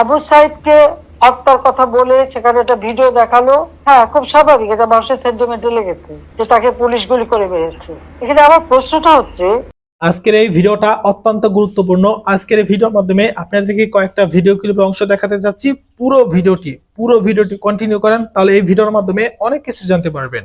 আবু সাইদকে হত্যার কথা বলে সেখানে একটা ভিডিও দেখাল। হ্যাঁ খুব স্বাভাবিক, এটা মানুষের সেন্টিমেন্টে লেগেছে যে তাকে পুলিশ গুলি করে মেরেছে। এখানে আমার প্রশ্নটা হচ্ছে আজকের এই ভিডিওটা অত্যন্ত গুরুত্বপূর্ণ। আজকের এই ভিডিওর মাধ্যমে আপনাদেরকে কয়েকটা ভিডিও ক্লিপের অংশ দেখাতে যাচ্ছি পুরো ভিডিওটি পুরো ভিডিওটি কন্টিনিউ করেন, তাহলে এই ভিডিওর মাধ্যমে অনেক কিছু জানতে পারবেন।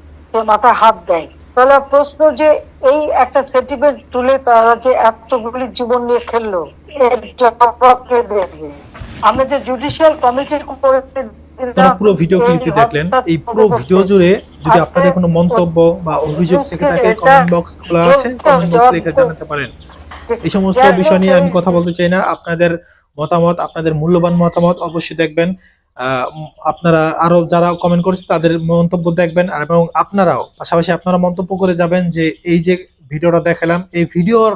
মাথায় হাত দেয়। তাহলে প্রশ্ন যে এই একটা সেন্টিমেন্ট তুলে তারা যে এতগুলি জীবন নিয়ে খেললো এর জবাব কে দেবে? আমরা যে জুডিশিয়াল কমিটি করে আপনারা পুরো ভিডিও ক্লিপটি দেখলেন। এই পুরো ভিডিও জুড়ে যদি আপনাদের কোনো মন্তব্য বা অভিযোগ থেকে থাকে কমেন্ট বক্স খোলা আছে কমেন্ট বক্স লিখে জানাতে পারেন। এই সমস্ত বিষয় নিয়ে আমি কথা বলতে চাই না। আপনাদের মতামত আপনাদের মূল্যবান মতামত অবশ্যই দেখবেন। আপনারা আরও যারা কমেন্ট করেছে তাদের মন্তব্য দেখবেন এবং আপনারাও, পাশাপাশি আপনারা মন্তব্য করে যাবেন যে এই যে ভিডিওটা দেখালাম, এই ভিডিওর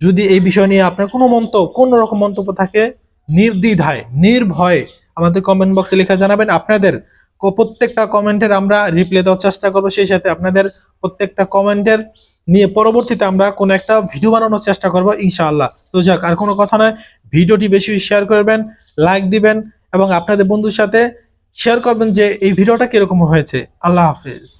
যদি এই বিষয় নিয়ে আপনার কোনো মন্তব্য, কোন রকম মন্তব্য থাকে, নির্দ্বিধায়, নির্ভয়ে আমাদের কমেন্ট বক্সে লেখা জানাবেন। আপনাদের প্রত্যেকটা কমেন্টের আমরা রিপ্লাই দেওয়ার চেষ্টা করব। সেই সাথে আপনাদের প্রত্যেকটা কমেন্টের নিয়ে পরবর্তীতে আমরা কোনো একটা ভিডিও বানানোর চেষ্টা করব, ইনশাআল্লাহ। তো যাক, আর কোনো কথা নয়। ভিডিওটি বেশি শেয়ার করবেন লাইক দিবেন এবং আপনাদের বন্ধুর সাথে শেয়ার করবেন যে এই ভিডিওটা কীরকম হয়েছে। আল্লাহ হাফিজ।